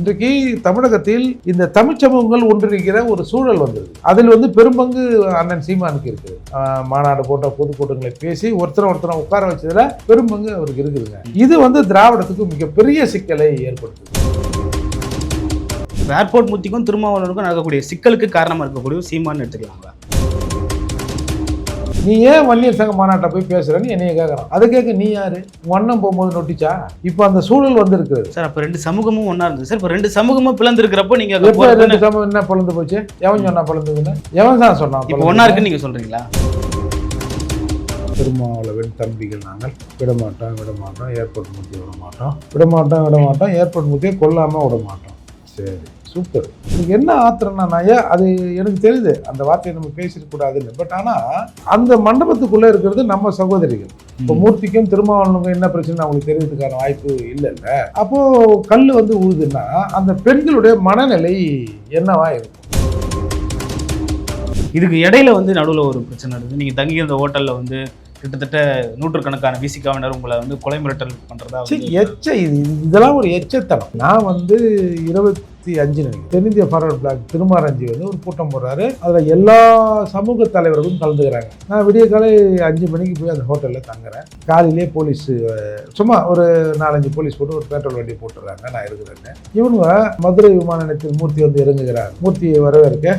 இன்றைக்கு தமிழகத்தில் இந்த தமிழ் சமூகங்கள் ஒன்றிணைக்கிற ஒரு சூழல் வந்தது. அதில் வந்து பெரும்பங்கு அண்ணன் சீமானுக்கு இருக்குது. மாநாடு போன்ற பொதுக்கூட்டங்களை பேசி ஒருத்தரை ஒருத்தரை உட்கார வச்சதுல பெரும்பங்கு அவருக்கு இருக்குதுங்க. இது வந்து திராவிடத்துக்கு மிகப்பெரிய சிக்கலை ஏற்படுத்துது. ஏர்போர்ட் முத்திக்கும் திருமாவளவனுக்கும் நடக்கக்கூடிய சிக்கலுக்கு காரணமாக இருக்கக்கூடிய சீமான்னு எடுத்துக்கலாங்களா நீ ஏன் வன்னியர் சங்க மாநாட்டை போய் பேசுறேன்னு என்னைய கேட்கறான் அதை கேட்க நீ யாரு? அண்ணன் போகும்போது நொட்டிச்சா? இப்போ அந்த சூழல் வந்திருக்கிறது சார் அப்ப ரெண்டு சமூகமும் ஒண்ணா இருந்தது. சார் இப்ப ரெண்டு சமூகமும் பிளந்திருக்கிறப்போ நீங்க அங்க எப்போ போறது ரெண்டு சமம் என்ன பழுந்து போச்சு? எவன் சொன்னா பழுந்ததுன்னு எவன் தான் சொன்னான் இப்போ ஒண்ணா இருக்குன்னு நீங்க சொல்றீங்களா? திருமாவளவன் தம்பிகள் நாங்கள் விடமாட்டோம் விடமாட்டோம் ஏர்போர்ட் முத்தி விட மாட்டோம் விடமாட்டோம் விடமாட்டோம் ஏர்போர்ட் முத்தியை கொல்லாமல் விட மாட்டோம் சரி. சூப்பர். என்ன ஆத்திரம்னா நான் ஏன் அது எனக்கு தெரியுது. அந்த வார்த்தையை நம்ம பேசிடக்கூடாதுன்னு பட் ஆனால் அந்த மண்டபத்துக்குள்ளே இருக்கிறது நம்ம சகோதரிகள். இப்போ மூர்த்திக்கும் திருமாவளவனுக்கும் என்ன பிரச்சனை அவங்களுக்கு தெரியறதுக்கான வாய்ப்பு இல்லைல்ல. அப்போ கல் வந்து உழுதுன்னா அந்த பெண்களுடைய மனநிலை என்னவா இருக்கும்? இதுக்கு இடையில வந்து நடுவுல ஒரு பிரச்சனை இருக்குது நீங்க தங்கி இருந்த ஹோட்டல்ல வந்து கிட்டத்தட்ட நூற்றுக்கணக்கான விசிகாவினர் உங்களை வந்து கொலை மிரட்டல் வந்து எச்ச இது இதெல்லாம் ஒரு எச்சத்தனம். நான் வந்து இருபத்தி அஞ்சு நினைக்கிறேன் தென்னிந்திய ஃபார்வர்ட் பிளாக் திருமாரஞ்சி வந்து ஒரு கூட்டம் போடுறாரு. அதில் எல்லா சமூக தலைவர்களும் கலந்துக்கிறாங்க. நான் விடிய காலை அஞ்சு மணிக்கு போய் அந்த ஹோட்டலில் தங்குறேன். காலையிலே போலீஸ் சும்மா ஒரு நாலஞ்சு போலீஸ் போட்டு ஒரு பெட்ரோல் வண்டி போட்டுறாங்க. நான் இருக்கிறேன்னு. இவங்க மதுரை விமான நிலையத்தில் மூர்த்தி வந்து இறங்குகிறார். மூர்த்தியை வரவேற்க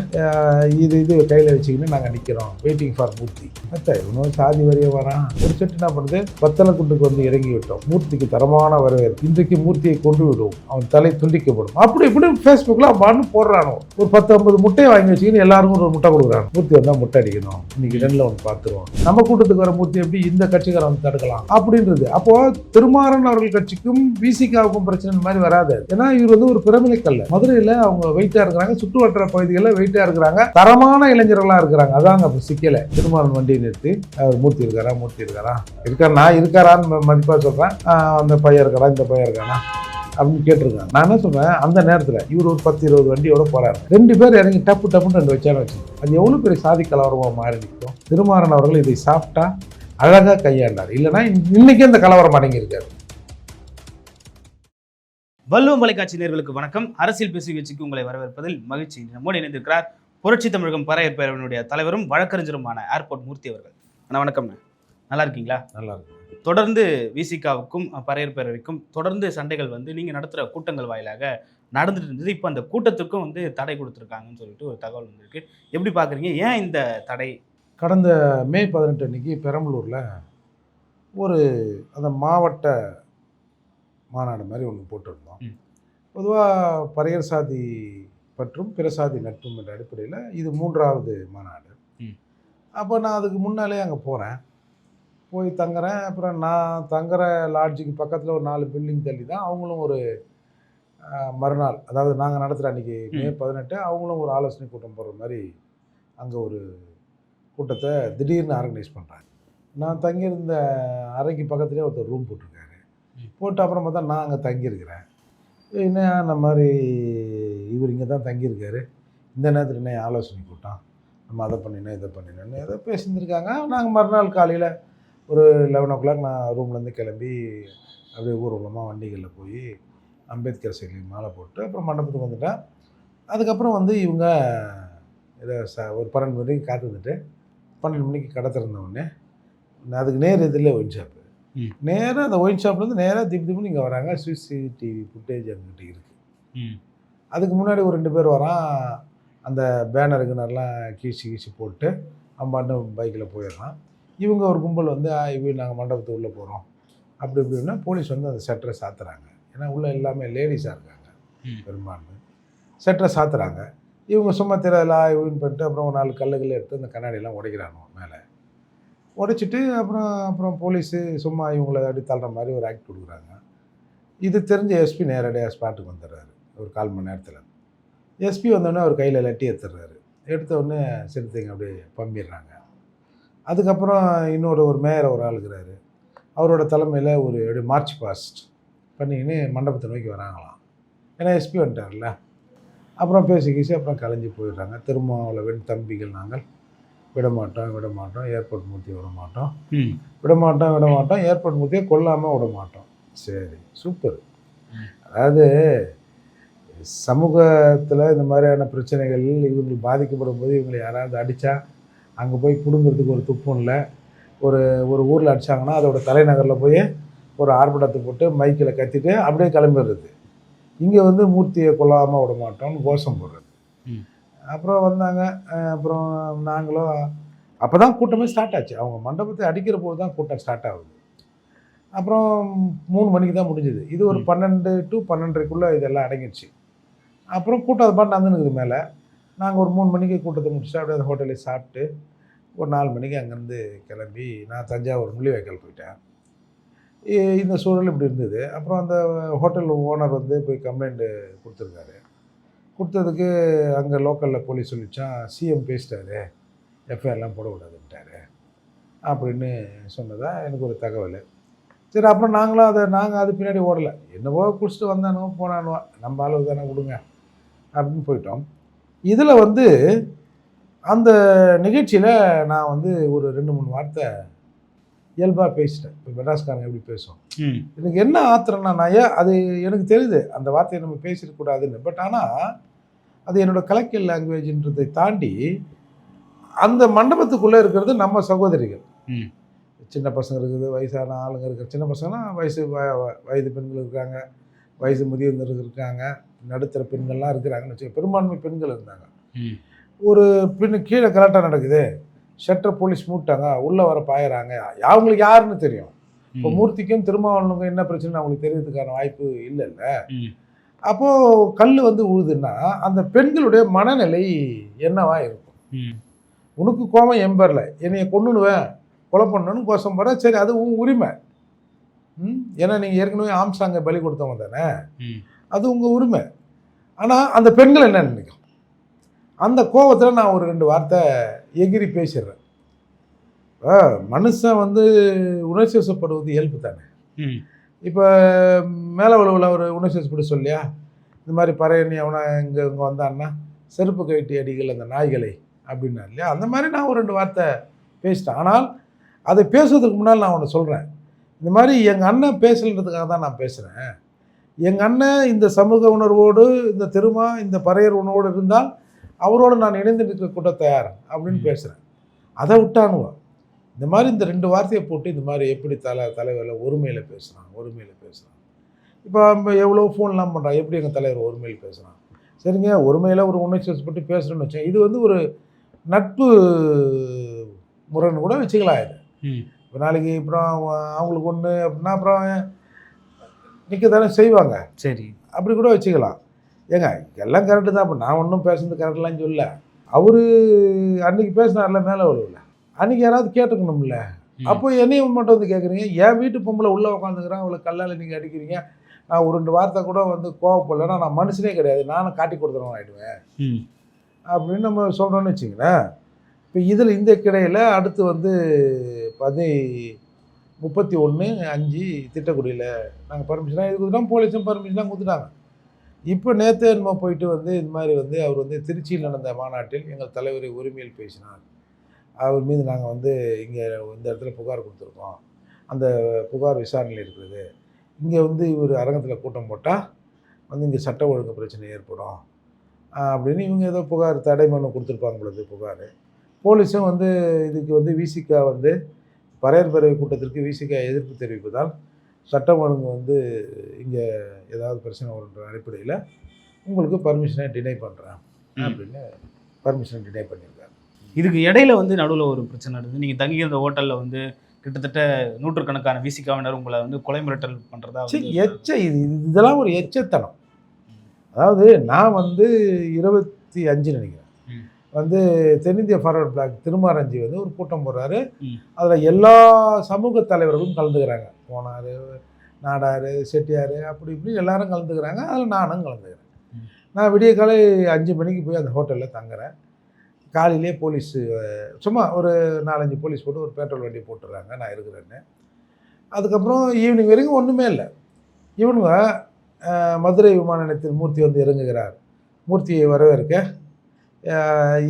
இது இது கையில் வச்சுக்கின்னு நாங்கள் நிற்கிறோம் வெயிட்டிங் ஃபார் மூர்த்தி. அத்தை இவனும் சாதி வரைய வரான். ஒரு செட்டு என்ன பண்ணுது? பத்தலக்குண்டுக்கு வந்து இறங்கி விட்டோம் மூர்த்திக்கு தரமான வரவேற்பு. இன்றைக்கு மூர்த்தியை கொண்டு விடுவோம். அவன் தலை துண்டிக்கப்படும். அப்படி இப்படி ஃபேஸ்புக்கில் அம்மான்னு போடுறானோ? ஒரு பத்து ஐம்பது முட்டையை வாங்கி வச்சுக்கின்னு எல்லாருக்கும் ஒரு முட்டை கொடுக்குறாங்க மூர்த்தி வந்தால் முட்டை அடிக்கணும். இன்னைக்கு ரெண்டில் ஒன்று பார்த்துருவோம். நம்ம கூட்டத்துக்கு வர மூர்த்தி எப்படி இந்த கட்சிக்காரன் வந்து தடுக்கலாம்? அப்படின்றது. அப்போ திருமாறன் அவர்கள் கட்சிக்கும் விசிகாவுக்கும் பிரச்சனை இந்த மாதிரி வராது. ஏன்னா இவர் வந்து ஒரு பிரமிலைக்கல்ல மதுரையில் அவங்க வெயிட்டாக இருக்கிறாங்க. சுற்றுவட்டார பகுதிகளில் வெயிட்டாக இருக்கிறாங்க. தரமான இளைஞர்களாக இருக்கிறாங்க. அதாங்க அப்போ சிக்கலை. திருமாறன் வண்டியை நிறுத்தி அவர் மூர்த்தி இருக்காரா? மூர்த்தி இருக்காரா? இருக்கார்? நான் இருக்காரான்னு மதிப்பாக சொல்கிறேன் அந்த பையன் இருக்காரா? இந்த பையன் இருக்கானா? அப்படின்னு கேட்டிருக்காங்க. நான் என்ன சொல்கிறேன் அந்த நேரத்தில் இவர் ஒரு பத்து இருபது வண்டியோட போகிறாரு ரெண்டு பேர் இறங்கி டப்பு டப்புன்னு ரெண்டு வச்சாலும் வச்சு அது எவ்வளோ பெரிய சாதி கலவரமாக மாறி நிற்கும் திருமாறன் அவர்கள் இதை சாப்பிட்டா அழகாக கையாண்டார். இல்லைன்னா இன்னைக்கு அந்த கலவரம் அடங்கியிருக்காரு. வல்லுவம் தொலைக்காட்சி நேர்களுக்கு வணக்கம். அரசியல் பேசி உங்களை வரவேற்பதில் மகிழ்ச்சி. நம்மோடு இணைந்திருக்கிறார் புரட்சி தமிழகம் பறையர் பேரவனுடைய தலைவரும் வழக்கறிஞருமான ஏர்போர்ட் மூர்த்தி அவர்கள். அண்ணா நல்லா இருக்கீங்களா நல்லா இருக்கு தொடர்ந்து விசிகாவுக்கும் பறையர் பேரவைக்கும் தொடர்ந்து சண்டைகள் வந்து நீங்கள் நடத்துகிற கூட்டங்கள் வாயிலாக நடந்துட்டு இருந்தது. இப்போ அந்த கூட்டத்துக்கும் வந்து தடை கொடுத்துருக்காங்கன்னு சொல்லிட்டு ஒரு தகவல் வந்திருக்கு. எப்படி பார்க்குறீங்க ஏன் இந்த தடை? கடந்த மே பதினெட்டு அன்னைக்கு பெரம்பலூரில் ஒரு அந்த மாவட்ட மாநாடு மாதிரி ஒன்று போட்டிருந்தோம். பொதுவாக பறையர் சாதி மற்றும் பிற சாதி நட்பும் என்ற அடிப்படையில் இது மூன்றாவது மாநாடு. அப்போ நான் அதுக்கு முன்னாலே அங்கே போகிறேன் போய் தங்குறேன். அப்புறம் நான் தங்குற லாட்ஜுக்கு பக்கத்தில் ஒரு நாலு பில்டிங் தள்ளி தான் அவங்களும் ஒரு மறுநாள் அதாவது நாங்கள் நடத்துகிற அன்றைக்கி மே. பதினெட்டு அவங்களும் ஒரு ஆலோசனை கூட்டம் போடுற மாதிரி அங்கே ஒரு கூட்டத்தை திடீர்னு ஆர்கனைஸ் பண்ணுறாங்க நான் தங்கியிருந்த அறைக்கு பக்கத்துலேயே ஒருத்தர் ரூம் போட்டிருக்காரு. போட்டு அப்புறம் பார்த்தா நான் அங்கே தங்கியிருக்கிறேன். என்ன அந்த மாதிரி இவர் இங்கே தான் தங்கியிருக்காரு. இந்த நேரத்தில் என்ன ஆலோசனை கூட்டம்? நம்ம அதை பண்ணினோம் இதை பண்ணினோன்னு ஏதோ பேசியிருந்துருக்காங்க. நாங்கள் மறுநாள் காலையில் ஒரு லெவன் ஓ கிளாக் நான் ரூம்லேருந்து கிளம்பி அப்படியே ஊர்வலமாக வண்டிகளில் போய் அம்பேத்கர் சிலைக்கு மாலை போட்டு அப்புறம் மண்டபத்துக்கு வந்துட்டேன். அதுக்கப்புறம் வந்து இவங்க இதை ச ஒரு பன்னெண்டு மணிக்கு காத்திருந்துட்டு பன்னெண்டு மணிக்கு கடை திறந்த உடனே நான் அதுக்கு நேர் எதிரில் ஒயின் ஷாப்பு. நேராக அந்த ஒயின் ஷாப்லேருந்து நேராக திப்பு திப்பு இங்கே வராங்க. சிசிடிவி ஃபுட்டேஜ் அங்கிட்ட இருக்குது அதுக்கு முன்னாடி ஒரு ரெண்டு பேர் வரான். அந்த பேனர் கிணறுலாம் கீழ்ச்சி கீழ்ச்சி போட்டு அம்பாண்டு பைக்கில் போயிடுறான். இவங்க ஒரு கும்பல் வந்து "ஆ, இவங்க நாங்கள் மண்டபத்துக்கு உள்ளே போகிறோம் அப்படி இப்படின்னா போலீஸ் வந்து அந்த ஷட்டரை சாத்துறாங்க. ஏன்னா உள்ளே எல்லாமே லேடிஸாக இருக்காங்க. பெரும்பான்மை. ஷட்டரை சாத்துறாங்க. இவங்க சும்மா தெரியலா இவன் பண்ணிட்டு அப்புறம் ஒரு நாலு கல்லுகளை எடுத்து அந்த கண்ணாடியெல்லாம் உடைக்கிறாங்க மேலே. உடைச்சிட்டு அப்புறம் அப்புறம் போலீஸு சும்மா இவங்கள அப்படி தள்ளுற மாதிரி ஒரு ஆக்ட் கொடுக்குறாங்க. இது தெரிஞ்ச எஸ்பி நேரடியாக ஸ்பாட்டுக்கு வந்துடுறாரு ஒரு கால் மணி நேரத்தில். எஸ்பி வந்தோடனே அவர் கையில் லட்டி எடுத்துடுறாரு. எடுத்த உடனே சிறுத்தைங்க அப்படியே பம்பிடுறாங்க. அதுக்கப்புறம் இன்னொரு ஒரு மேயர் ஒரு ஆள் இருக்கிறாரு. அவரோட தலைமையில் ஒரு அப்படியே மார்ச் பாஸ்ட் பண்ணிக்கின்னு மண்டபத்தை நோக்கி வராங்களாம். ஏன்னா எஸ்பி வந்துட்டார்ல. அப்புறம் பேசி கீசி அப்புறம் கலைஞ்சு போயிடுறாங்க. திருமாவளவன் தம்பிகள் நாங்கள் விட மாட்டோம் விட மாட்டோம் ஏர்போர்ட் மூர்த்தி விட மாட்டோம் ம். விட மாட்டோம் விட மாட்டோம் ஏர்போர்ட் மூர்த்தியை கொல்லாமல் விட மாட்டோம் சரி சூப்பர். அதாவது சமூகத்தில் இந்த மாதிரியான பிரச்சனைகள் இவங்க பாதிக்கப்படும் போது இவங்களை யாராவது அடித்தா அங்கே போய் பிடுங்கிறதுக்கு ஒரு துப்பும் இல்லை ஒரு ஒரு ஊரில் அடித்தாங்கன்னா அதோட தலைநகரில் போய் ஒரு ஆர்ப்பாட்டத்தை போட்டு மைக்கில் கத்திட்டு அப்படியே கிளம்பிடுறது. இங்கே வந்து மூர்த்தியை கொல்லாமல் விட மாட்டோம்னு கோஷம் போடுறது. அப்புறம் வந்தாங்க. அப்புறம் நாங்களும் அப்போ தான் கூட்டமே ஸ்டார்ட் ஆச்சு. அவங்க மண்டபத்தை அடிக்கிற போது தான் கூட்டம் ஸ்டார்ட் ஆகுது. அப்புறம் மூணு மணிக்கு தான் முடிஞ்சுது. இது ஒரு. பன்னெண்டு டு பன்னெண்டரைக்குள்ளே இதெல்லாம் அடங்கிடுச்சு. அப்புறம் கூட்டம் அது பாட்டு நடந்துனுக்குது மேலே. நாங்கள் ஒரு மூணு மணிக்கு கூட்டத்தை முடிச்சுட்டு அப்படியே அந்த ஹோட்டலில் சாப்பிட்டு ஒரு நாலு மணிக்கு அங்கேருந்து கிளம்பி நான் தஞ்சாவூர் முள்ளிவாய்க்கால் போயிட்டேன். இந்த சூழல் இப்படி இருந்தது. அப்புறம் அந்த ஹோட்டல் ஓனர் வந்து போய் கம்ப்ளைண்ட்டு கொடுத்துருக்காரு. கொடுத்ததுக்கு அங்கே லோக்கலில் போலீஸ் சொல்லிச்சான் சிஎம் பேசிட்டாரு. எஃப்ஐஆர்லாம் போடக்கூடாதுன்ட்டாரு. அப்படின்னு சொன்னதாக எனக்கு ஒரு தகவல். சரி அப்புறம் நாங்களும் அதை நாங்கள் அது பின்னாடி ஓடலை. என்னவோ குடிச்சிட்டு வந்தானுவோ போனானுவோ நம்ம அளவு தானே கொடுங்க. அப்படின்னு போயிட்டோம். இதில் வந்து அந்த நிகழ்ச்சியில் நான் வந்து ஒரு ரெண்டு மூணு வார்த்தை இயல்பாக பேசிட்டேன். இப்போ மெட்ராஸ்காரங்க எப்படி பேசுவோம் எனக்கு என்ன ஆத்திரம்னா நான் ஏன் அது எனக்கு தெரியுது அந்த வார்த்தையை நம்ம பேசிடக்கூடாதுன்னு பட் ஆனால் அது என்னோட கலெக்டர் லாங்குவேஜ்ன்றதை தாண்டி அந்த மண்டபத்துக்குள்ளே இருக்கிறது நம்ம சகோதரிகள். சின்ன பசங்க இருக்குது வயசான ஆளுங்க இருக்கிற சின்ன பசங்கன்னா வயசு வயது பெண்கள் இருக்காங்க. வயசு முதியவர்கள் இருக்காங்க நடுத்தர பெண்கள்லாம் இருக்கிறாங்கன்னு வச்சுக்க பெரும்பான்மை பெண்கள் இருந்தாங்க. ஒரு பின்னு கீழே கரெக்டாக நடக்குது ஷட்டர் போலீஸ் மூட்டாங்க உள்ளே வர பாயறாங்க. அவங்களுக்கு யாருன்னு தெரியும். இப்போ. மூர்த்திக்கும் திருமாவளவனுக்கும் என்ன பிரச்சனை அவங்களுக்கு தெரியறதுக்கான வாய்ப்பு இல்லைல்ல. அப்போது கல் வந்து உழுதுன்னா அந்த பெண்களுடைய மனநிலை என்னவா இருக்கும்? உனக்கு கோபம் எம்பரில் என்னைய கொண்டுடுவேன் கொலை பண்ணணும்னு கோஷம் போகிற சரி அது உன் உரிமை. ஏன்னா நீங்கள் ஏற்கனவே ஆம்சாங்க பலி கொடுத்தவங்க தானே? அது உங்கள் உரிமை. ஆனால் அந்த பெண்கள் என்ன நினைக்கும்? அந்த கோவத்தில் நான் ஒரு ரெண்டு வார்த்தை எகிரி பேசிடுறேன். மனுஷன் வந்து உணர்ச்சி வசப்படுவது இயல்பு தானே? இப்போ மேலே உழவில் ஒரு உணர்ச்சி வசப்பட சொல்லியா? இந்த மாதிரி பறையணி அவனை இங்கே இங்கே வந்தான்னா செருப்பு கழட்டி அடிகள் அந்த நாய்களை அப்படின்னா இல்லையா? அந்த மாதிரி நான் ஒரு ரெண்டு வார்த்தை பேசிட்டேன். ஆனால் அதை பேசுவதற்கு முன்னால் நான் ஒன்று சொல்கிறேன் இந்த மாதிரி எங்கள் அண்ணன் பேசலன்றதுக்காக தான் நான் பேசுகிறேன் எங்கள் அண்ணன் இந்த சமூக உணர்வோடு இந்த திருமா இந்த பறையர் உணர்வோடு இருந்தால் அவரோடு நான் இணைந்து நிற்க கூட தயார் அப்படின்னு. பேசுகிறேன் அதை விட்டானுவோம் இந்த மாதிரி இந்த ரெண்டு வார்த்தையை போட்டு இந்த மாதிரி எப்படி தலை தலைவரில் ஒருமையில் பேசுகிறான் ஒருமையில் பேசுகிறான் இப்போ நம்ம எவ்வளோ ஃபோன்லாம் பண்ணுறான் எப்படி எங்கள் தலைவர் ஒருமையில் பேசுகிறான் சரிங்க ஒருமையில் ஒரு உணர்ச்சி வசப்பட்டு பேசுகிறேன்னு வச்சேன் இது வந்து ஒரு நட்பு முறைன்னு கூட வச்சுக்கலாம் இது. ம். இப்போ நாளைக்கு அப்புறம் அவங்களுக்கு ஒன்று அப்படின்னா அப்புறம் நிற்க தானே செய்வாங்க. சரி. அப்படி கூட வச்சுக்கலாம். ஏங்க எல்லாம் கரெக்டு தான். இப்போ நான் ஒன்றும் பேசுனது கரெக்ட்லாம் சொல்ல அவர் அன்னைக்கு பேசினார்ல மேலே வரும்ல. அன்னைக்கு யாராவது கேட்டுக்கணும்ல. அப்போ என்னையும் மட்டும் வந்து கேட்குறீங்க என் வீட்டு பொம்பளை உள்ளே உட்காந்துக்கிறேன் அவளை கல்லால் நீங்கள் அடிக்கிறீங்க. நான் ஒரு ரெண்டு வார்த்தை கூட வந்து கோவப்படலைன்னா நான் மனுஷனே கிடையாது. நானும் காட்டி கொடுத்துறவன் ஆகிடுவேன் அப்படின்னு நம்ம சொல்கிறோன்னு வச்சுங்களேன். இப்போ இதில் இந்த கிடையில் அடுத்து வந்து பதி முப்பத்தி ஒன்று அஞ்சு திட்டக்குடியில் நாங்கள் பர்மிஷனாக இது கொடுத்துட்டோம் போலீஸும் பர்மிஷனாக கொடுத்துட்டாங்க. இப்போ நேற்று என்னமோ போயிட்டு வந்து இந்த மாதிரி வந்து அவர் வந்து திருச்சியில் நடந்த மாநாட்டில் எங்கள் தலைவரை உரிமையில் பேசினார். அவர் மீது நாங்கள் வந்து இங்கே இந்த இடத்துல புகார் கொடுத்துருக்கோம். அந்த புகார் விசாரணையில் இருக்குது இங்கே வந்து இவர் அரங்கத்தில் கூட்டம் போட்டால் வந்து இங்கே சட்ட ஒழுங்கு பிரச்சனை ஏற்படும். அப்படின்னு இவங்க ஏதோ புகார் தடை மனு கொடுத்துருப்பாங்க பொழுது புகார். போலீஸும் வந்து இதுக்கு வந்து விசிகா வந்து பறையர் கூட்டத்திற்கு விசிகா எதிர்ப்பு தெரிவிப்பதால் சட்டம் ஒழுங்கு வந்து இங்கே ஏதாவது பிரச்சனை வருன்ற அடிப்படையில் உங்களுக்கு பர்மிஷனை டினை பண்ணுறேன். அப்படின்னு பர்மிஷன் டினை பண்ணியிருக்காங்க இதுக்கு இடையில வந்து நடுவில் ஒரு பிரச்சனை நடந்தது நீங்கள் தங்கியிருந்த ஹோட்டலில் வந்து கிட்டத்தட்ட நூற்றுக்கணக்கான விசிகாவினர் உங்களை வந்து கொலை மிரட்டல் பண்ணுறதா எச்ச இது இது- இதெல்லாம் ஒரு எச்சத்தனம் அதாவது நான் வந்து இருபத்தி அஞ்சு நினைக்கிறேன். வந்து தென்னிந்திய ஃபார்வர்ட் பிளாக் திருமாரஞ்சி வந்து ஒரு கூட்டம் போடுறாரு. அதில் எல்லா சமூக தலைவர்களும் கலந்துக்கிறாங்க. போனார் நாடார் செட்டியார் அப்படி இப்படி எல்லாரும் கலந்துக்கிறாங்க. அதில் நானும் கலந்துக்கிறேன். நான் விடிய காலை அஞ்சு மணிக்கு போய் அந்த ஹோட்டலில் தங்குறேன். காலையிலே போலீஸ் சும்மா ஒரு நாலஞ்சு போலீஸ் போட்டு ஒரு பெட்ரோல் வண்டி போட்டுடுறாங்க நான் இருக்கிறேன்னு. அதுக்கப்புறம் ஈவினிங் வரைக்கும் ஒன்றுமே இல்லை. இவனுங்க மதுரை விமான நிலையத்தில் மூர்த்தி வந்து இறங்குகிறார். மூர்த்தியை வரவேற்க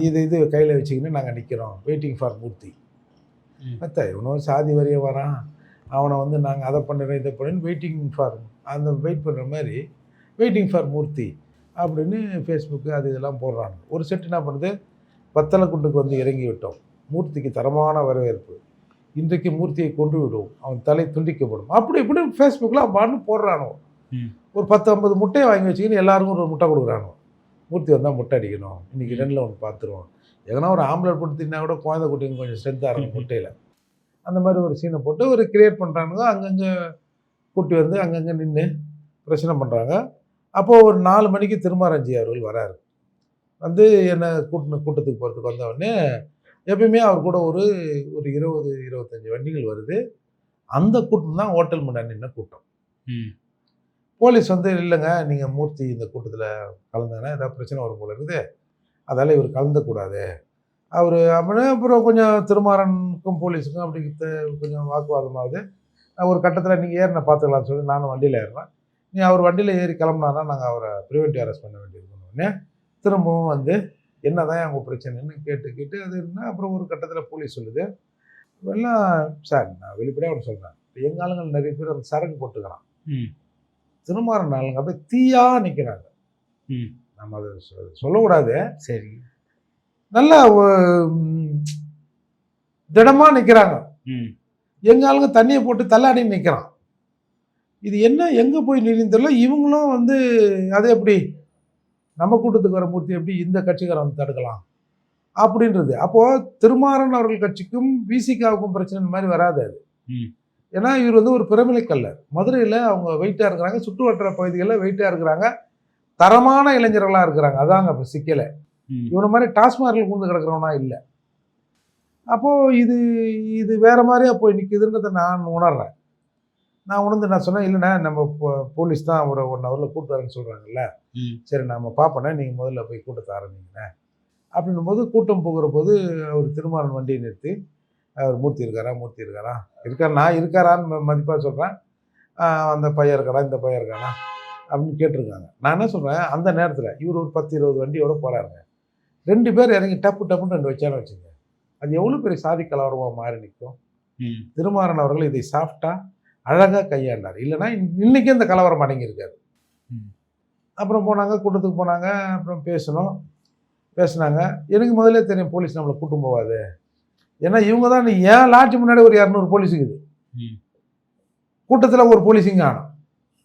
இது இது கையில் வச்சுக்கின்னு நாங்கள் நிற்கிறோம் வெயிட்டிங் ஃபார் மூர்த்தி. மற்ற இவனும் சாதி வரைய வரான். அவனை வந்து நாங்கள் அதை பண்ணுறோம் இதை பண்ணுறோம் வெயிட்டிங் ஃபார் அந்த வெயிட் பண்ணுற மாதிரி வெயிட்டிங் ஃபார் மூர்த்தி அப்படின்னு ஃபேஸ்புக்கு அது இதெல்லாம் போடுறாங்க. ஒரு செட் என்ன பண்ணுது? வத்தலக்குண்டுக்கு வந்து இறங்கி விட்டோம். மூர்த்திக்கு தரமான வரவேற்பு. இன்றைக்கு மூர்த்தியை கொண்டு விடுவோம். அவன் தலை துண்டிக்கப்படும். அப்படி இப்படி ஃபேஸ்புக்கில் அவன் போடுறானோ. ஒரு பத்து ஐம்பது முட்டையை வாங்கி வச்சுக்கின்னு எல்லாருக்கும் ஒரு முட்டை கொடுக்குறானோ மூர்த்தி வந்தால் முட்டை அடிக்கணும். இன்றைக்கி ரெண்டில் ஒன்று பார்த்துருவோம் எதனா ஒரு ஆம்பளை போட்டு தின்னா கூட குழந்தை குட்டிங்க கொஞ்சம் ஸ்ட்ரென்த்தாக இருக்கும் முட்டையில். அந்த மாதிரி ஒரு சீனை போட்டு ஒரு கிரியேட் பண்ணுறானுங்க அங்கங்கே கூட்டி வந்து அங்கங்கே நின்று பிரச்சனை பண்ணுறாங்க அப்போது ஒரு நாலு மணிக்கு திருமாரஞ்சி அவர்கள் வராரு. வந்து என்னை கூட்டின கூட்டத்துக்கு போகிறதுக்கு வந்த உடனே எப்பயுமே அவர் கூட ஒரு ஒரு இருபது இருபத்தஞ்சி வண்டிகள் வருது. அந்த கூட்டம் தான் ஹோட்டல் முன்னாடி நின்ன கூட்டம். ம். போலீஸ் வந்து இல்லைங்க நீங்கள் மூர்த்தி இந்த கூட்டத்தில் கலந்தானே? ஏதாவது பிரச்சனை வரும் போல இருக்குது. அதால் இவர் கலந்துக்கூடாது. அவர் அப்படின்னா அப்புறம் கொஞ்சம் திருமாறனுக்கும் போலீஸுக்கும் அப்படி கொஞ்சம் வாக்குவாதமாகுது. நான் ஒரு கட்டத்தில் நீங்கள் ஏறின பார்த்துக்கலாம்னு சொல்லி நானும் வண்டியில் ஏறினேன் நீ அவர் வண்டியில் ஏறி கிளம்புனாருன்னா நாங்கள் அவரை ப்ரிவென்டிவ் அரெஸ்ட் பண்ண வேண்டியிருக்கணும்னு திரும்பவும் வந்து என்னதான் அவங்க பிரச்சனைன்னு கேட்டு கேட்டு அது என்ன? அப்புறம் ஒரு கட்டத்தில் போலீஸ் சொல்லுது. எல்லாம் சார் நான் வெளிப்படையாக ஒன்று சொல்கிறேன் எங்கள் ஆளுங்கள் நிறைய பேர் அந்த சரக்கு போட்டுக்கிறான். ம். திருமாறன் ஆளுங்க அப்படியே தீயா நிற்கிறாங்க ம். நம்ம அதை சொல்லக்கூடாது. சரி. நல்லா உம், திடமா நிற்கிறாங்க ம். எங்க ஆளுங்க தண்ணியை போட்டு தள்ளாடி நிற்கிறான் இது என்ன எங்கே போய் நிறுன்னு தெரியல. இவங்களும் வந்து அது எப்படி நம்ம கூட்டத்துக்கு வர மூர்த்தி எப்படி இந்த கட்சிக்காரன் வந்து தடுக்கலாம் அப்படின்றது. அப்போது திருமாறன் அவர்கள் கட்சிக்கும் விசிகாவுக்கும் பிரச்சனை மாதிரி வராது அது. ம். ஏன்னா இவர் வந்து ஒரு பிரமிலைக்கல்லர் மதுரையில் அவங்க வெயிட்டாக இருக்கிறாங்க சுற்று வட்டார பகுதிகளில் வெயிட்டாக இருக்கிறாங்க தரமான இளைஞர்களாக இருக்கிறாங்க. அதாங்க இப்போ சிக்கலை. இவனை மாதிரி டாஸ்மார்க்கில் கூந்து கிடக்கிறவனா இல்லை. அப்போது இது இது வேற மாதிரியா போய் நிற்குதுன்றதை நான் உணர்றேன். நான் உணர்ந்து நான் சொன்னேன் இல்லைண்ணே நம்ம போ- போலீஸ் தான் ஒரு ஒன் ஹவரில் கூட்டு வரேன்னு சொல்கிறாங்கல்ல சரி நம்ம பார்ப்போண்ணே நீங்கள் முதல்ல போய் கூட்டத்தை ஆரம்பிங்கண்ணே. அப்படின்னும் போது கூட்டம் போகிற போது அவர் திருமாறன் வண்டியை நிறுத்தி அவர் மூர்த்தி இருக்காரா மூர்த்தி இருக்காரா? இருக்கார் நான் இருக்காரான்னு மதிப்பாக சொல்கிறேன் அந்த பையன் இருக்காரா இந்த பையன் இருக்காரா அப்படின்னு கேட்டிருக்காங்க. நான் என்ன சொல்கிறேன் அந்த நேரத்தில் இவர் ஒரு பத்து இருபது வண்டியோட போகிறாருங்க ரெண்டு பேர் இறங்கி டப்பு டப்புன்னு ரெண்டு வச்சாலும் வச்சுங்க. அது எவ்வளோ பெரிய சாதி கலவரமாக மாறி நிற்கும் திருமாறன் அவர்கள் இதை சாஃப்டாக அழகாக கையாண்டார். இல்லைன்னா இன்னைக்கு இந்த கலவரம் அடங்கியிருக்காரு. அப்புறம் போனாங்க கூட்டத்துக்கு போனாங்க அப்புறம் பேசணும். பேசுனாங்க. எனக்கு முதல்ல தெரியும் போலீஸ் நம்மளை கூட்டும் போகாது ஏன்னா இவங்க தான் ஏன் லாட்ஜ் முன்னாடி ஒரு இரநூறு போலீஸ் இருக்குது? ம். கூட்டத்தில் ஒரு போலீஸிங்க ஆனும்.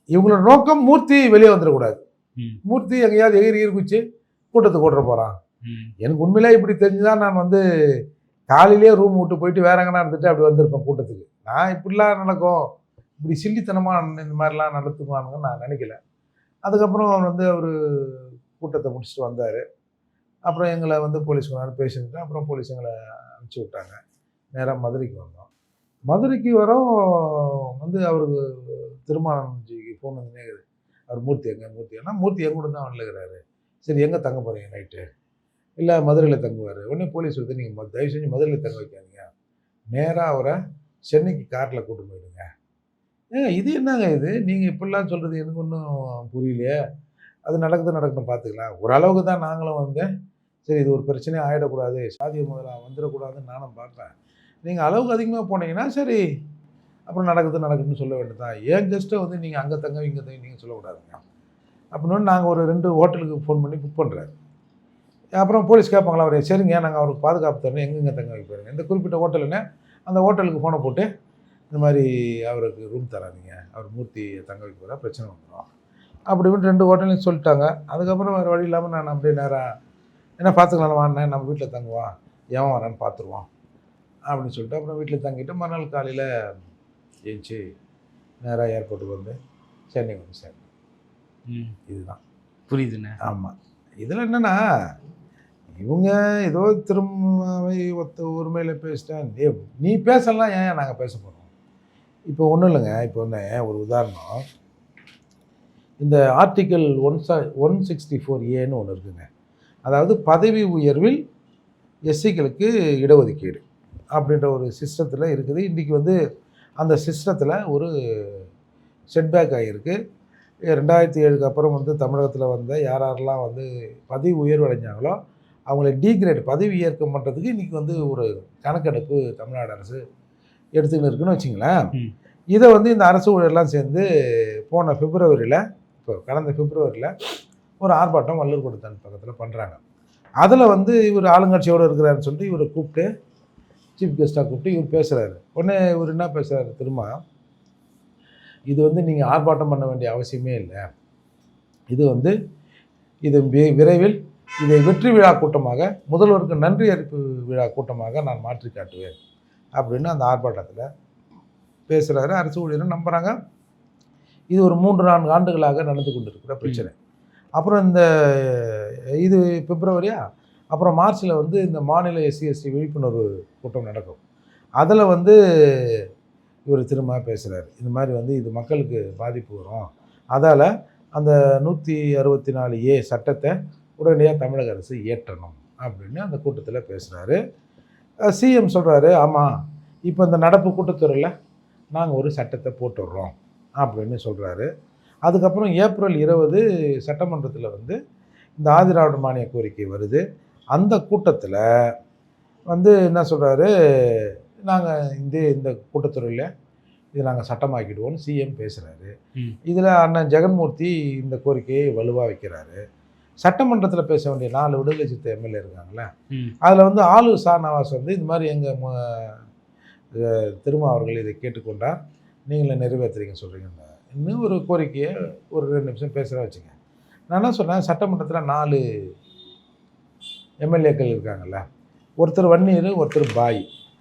இவங்களோட நோக்கம் மூர்த்தி வெளியே வந்துடக்கூடாது. மூர்த்தி எங்கேயாவது எகிரி எகிரி குச்சி கூட்டத்துக்கு கூட்டுற போகிறான் எனக்கு உண்மையிலே இப்படி தெரிஞ்சுதான் நான் வந்து காலையிலேயே ரூம் விட்டு போயிட்டு வேற எங்கன்னா இருந்துட்டு அப்படி வந்திருப்பேன் கூட்டத்துக்கு. நான் இப்படிலாம் நடக்கும்? இப்படி சில்லித்தனமாக இந்த மாதிரிலாம் நடத்துக்குவானுங்கன்னு நான் நினைக்கல. அதுக்கப்புறம் அவர் வந்து அவர் கூட்டத்தை முடிச்சுட்டு வந்தார். அப்புறம் எங்களை வந்து போலீஸ் கொண்டாந்து பேசிட்டு அப்புறம் போலீஸ் எங்களை அனுப்பிச்சி விட்டாங்க. நேராக மதுரைக்கு வந்தோம். மதுரைக்கு வரோம் வந்து அவருக்கு திருமானஞ்சிக்கு ஃபோன் வந்து கேட்குது அவர் மூர்த்தி எங்கே? மூர்த்தி ஏன்னா மூர்த்தி எங்கே கூட தான் வந்துருக்கிறாரு சரி எங்கே தங்க போகிறீங்க நைட்டு இல்லை மதுரையில் தங்குவார். உடனே போலீஸ் வந்து நீங்கள் தயவு செஞ்சு மதுரையில் தங்க வைக்காதீங்க. நேராக அவரை சென்னைக்கு காரில் கூட்டு போயிடுங்க. ஏங்க இது என்னங்க இது? நீங்கள் இப்படிலாம் சொல்கிறது எனக்கு ஒன்றும் புரியலையே. அது நடக்குது நடக்கணும் பார்த்துக்கலாம். ஓரளவுக்கு தான் நாங்களும் வந்து சரி இது ஒரு பிரச்சனையே ஆகிடக்கூடாது சாதிய முதலாக வந்துடக்கூடாதுன்னு நானும் பார்க்குறேன். நீங்கள் அளவுக்கு அதிகமாக போனீங்கன்னா சரி அப்புறம் நடக்குது நடக்குதுன்னு சொல்ல வேண்டியதான் ஏன் கெஸ்ட்டை வந்து நீங்கள் அங்கே தங்க இங்கே தங்க நீங்கள் சொல்லக்கூடாதுங்க? அப்படின்னு நாங்கள் ஒரு ரெண்டு ஹோட்டலுக்கு ஃபோன் பண்ணி புக் பண்ணுறாரு அப்புறம் போலீஸ் கேட்பாங்களா அவரே சரிங்க நாங்கள் அவருக்கு பாதுகாப்பு தரணும் எங்கெங்கே தங்க வைப்பாருங்க இந்த குறிப்பிட்ட ஹோட்டலுன்னு அந்த ஹோட்டலுக்கு ஃபோனை போட்டு இந்த மாதிரி அவருக்கு ரூம் தராதீங்க அவர் மூர்த்தி தங்க வைக்க போகிறா பிரச்சனை வந்துடும் அப்படி இப்படின்னு ரெண்டு ஹோட்டலையும் சொல்லிட்டாங்க. அதுக்கப்புறம் வேறு வழி இல்லாமல் நான் அப்படியே நேராக என்ன பார்த்துக்கலாம் வாண்ணே நம்ம வீட்டில் தங்குவான். எவன் வரான்னு பார்த்துருவோம் அப்படின்னு சொல்லிட்டு அப்புறம் வீட்டில் தங்கிட்டு மறுநாள் காலையில் ஏஞ்சி நேராக ஏர்போர்ட்டுக்கு வந்து சென்னை வந்து சேர்ந்தேன். ம். இதுதான். புரியுதுண்ணே. ஆமாம் இதில் என்னென்னா இவங்க ஏதோ திரும்ப ஒத்த உரிமையில் பேசிட்டேன். நீ நீ பேசலாம் ஏன் நாங்கள் பேச போகிறோம் இப்போ ஒன்றும் இல்லைங்க. இப்போ ஒன்று ஒரு உதாரணம். இந்த ஆர்டிக்கல் ஒன் ச ஒன் சிக்ஸ்டி ஃபோர் ஏன்னு ஒன்று இருக்குங்க. அதாவது பதவி உயர்வில் எஸ்சிகளுக்கு இடஒதுக்கீடு அப்படின்ற ஒரு சிஸ்டத்தில் இருக்குது. இன்றைக்கி வந்து அந்த சிஸ்டத்தில் ஒரு செட்பேக் ஆகிருக்கு ரெண்டாயிரத்தி ஏழுக்கு அப்புறம் வந்து தமிழகத்தில் வந்த யார் யாரெல்லாம் வந்து பதவி உயர்வு அடைஞ்சாங்களோ அவங்கள டீக்ரேட் பதவி ஏற்கம் பண்ணுறதுக்கு இன்றைக்கி வந்து ஒரு கணக்கெடுப்பு தமிழ்நாடு அரசு எடுத்துக்கின்னு இருக்குன்னு வச்சிங்களேன். இதை வந்து இந்த அரசு ஊழியர்லாம் சேர்ந்து போன பிப்ரவரியில் இப்போ கடந்த பிப்ரவரியில் ஒரு ஆர்ப்பாட்டம் வள்ளூர் கொடுத்தான் பக்கத்தில் பண்ணுறாங்க அதில் வந்து இவர் ஆளுங்கட்சியோடு இருக்கிறாருன்னு சொல்லிட்டு இவரை கூப்பிட்டு சீஃப் கெஸ்ட்டாக கூப்பிட்டு இவர் பேசுகிறாரு உடனே இவர் என்ன பேசுகிறாரு திரும்ப இது வந்து நீங்கள் ஆர்ப்பாட்டம் பண்ண வேண்டிய அவசியமே இல்லை. இது வந்து இது வி- விரைவில் இதை வெற்றி விழா கூட்டமாக முதல்வருக்கு நன்றி அறிப்பு விழா கூட்டமாக நான் மாற்றி காட்டுவேன் அப்படின்னு அந்த ஆர்ப்பாட்டத்தில் பேசுகிறாரு அரசு ஊழியரும் நம்புகிறாங்க இது ஒரு மூன்று நான்கு ஆண்டுகளாக நடந்து கொண்டிருக்கிற பிரச்சனை. அப்புறம் இந்த இது பிப்ரவரியா? அப்புறம் மார்ச்சில் வந்து இந்த மாநில எஸ்சிஎஸ்டி விழிப்புணர்வு கூட்டம் நடக்கும். அதில் வந்து இவர் திரும்ப பேசுகிறார் இந்த மாதிரி வந்து இது மக்களுக்கு பாதிப்பு வரும். அதால் அந்த நூற்றி அறுபத்தி நாலு ஏ சட்டத்தை உடனடியாக தமிழக அரசு இயற்றணும் அப்படின்னு அந்த கூட்டத்தில் பேசுகிறாரு சிஎம் சொல்கிறாரு ஆமாம் இப்போ இந்த நடப்பு கூட்டத்துறையில் நாங்கள் ஒரு சட்டத்தை போட்டுடுறோம் அப்படின்னு சொல்கிறாரு அதுக்கப்புறம் ஏப்ரல் இருபது சட்டமன்றத்தில் வந்து இந்த ஆதிராவிட மானிய கோரிக்கை வருது. அந்த கூட்டத்தில் வந்து என்ன சொல்கிறாரு நாங்கள் இந்த இந்த கூட்டத்தொடரில் இதை நாங்கள் சட்டமாக்கிடுவோம்னு சிஎம் பேசுகிறாரு. இதில் அண்ணன் ஜெகன்மூர்த்தி இந்த கோரிக்கையை வலுவாக வைக்கிறாரு. சட்டமன்றத்தில் பேச வேண்டிய நாலு விடுதலை சித்த எம்எல்ஏ இருக்காங்களே. அதில் வந்து ஆளு சா நவாஸ் வந்து இந்த மாதிரி எங்கள் திருமா அவர்கள் இதை கேட்டுக்கொண்டார். நீங்களே நிறைவேற்றுறீங்கன்னு சொல்கிறீங்க இன்னும் ஒரு கோரிக்கையை ஒரு ரெண்டு நிமிஷம் பேசுகிற வச்சுங்க நான் என்ன சொன்னேன்? சட்டமன்றத்தில் நாலு எம்எல்ஏக்கள் இருக்காங்கல்ல. ஒருத்தர் வன்னியர் ஒருத்தர் பாய்.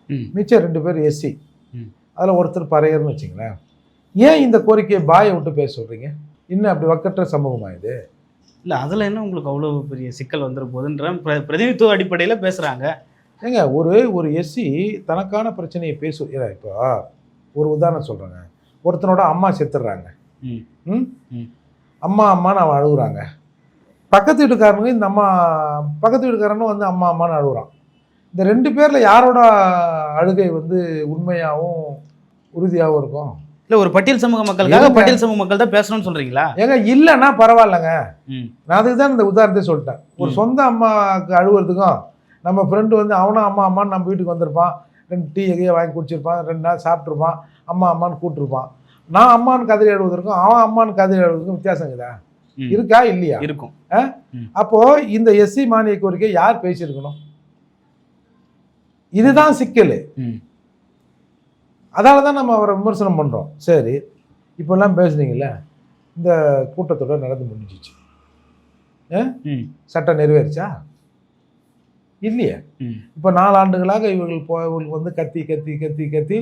ம். மிச்சம் ரெண்டு பேர் எஸ்சி. ம். அதில் ஒருத்தர் பறையர்னு வச்சுங்களேன் ஏன் இந்த கோரிக்கையை பாயை விட்டு பேச சொல்கிறீங்க இன்னும் அப்படி வக்கற்ற சமூகமா இது? இல்ல அதுல என்ன உங்களுக்கு அவ்வளவு பெரிய சிக்கல் வந்துட போகுதுன்ற பிர- பிரதிநிதித்துவ அடிப்படையில பேசுறாங்க. ஏங்க ஒரு ஒரு எஸ்சி தனக்கான பிரச்சனையை பேசு இப்போ ஒரு உதாரணம் சொல்கிறேங்க ஒருத்தனோட அம்மா செத்துடுறாங்க. அம்மா அம்மான்னு அவன் அழுகுறாங்க. பக்கத்து வீட்டுக்காரனுங்க இந்த அம்மா பக்கத்து வீட்டுக்காரனும் வந்து அம்மா அம்மான்னு அழுகுறான். இந்த ரெண்டு பேரில் யாரோட அழுகை வந்து உண்மையாகவும் உறுதியாகவும் இருக்கும்? இல்ல ஒரு பட்டியல் சமூக மக்களுக்காக. பட்டியல் சமூக மக்கள் தான் பேசணும்னு சொல்றீங்களா? ஏங்க இல்லைன்னா பரவாயில்லைங்க. நான் அதுக்கு தான் இந்த உதாரணத்தை சொல்லிட்டேன். ஒரு. சொந்த அம்மாவுக்கு அழுவுறதுக்கும் நம்ம ஃப்ரெண்டு வந்து அவனும் அம்மா அம்மான்னு நம்ம வீட்டுக்கு வந்திருப்பான். ரெண்டு டீ எகையை வாங்கி குடிச்சிருப்பான். ரெண்டு நாள் சாப்பிட்ருப்பான் அம்மா அம்மான்னு கூப்பிட்டுருப்பான் நான் அம்மான்னு கதறி அழுவதற்கும் அவன் அம்மான்னு கதறி அழுவதற்கும் வித்தியாசம் இருக்குதா. இருக்கா இல்லையா? இருக்கும். அப்போ இந்த எஸ்சி மானிய கோரிக்கை யார் பேசியிருக்கணும்? இதுதான் சிக்கல். அதால தான் நம்ம அவரை விமர்சனம் பண்ணுறோம் சரி இப்போல்லாம் பேசுனீங்கல்ல இந்த கூட்டத்தொடர் நடந்து முடிஞ்சிச்சு. சட்டம் நிறைவேறிச்சா? இல்லையே. இப்போ நாலாண்டுகளாக இவர்கள் போ இவர்களுக்கு வந்து கத்தி கத்தி கத்தி கத்தி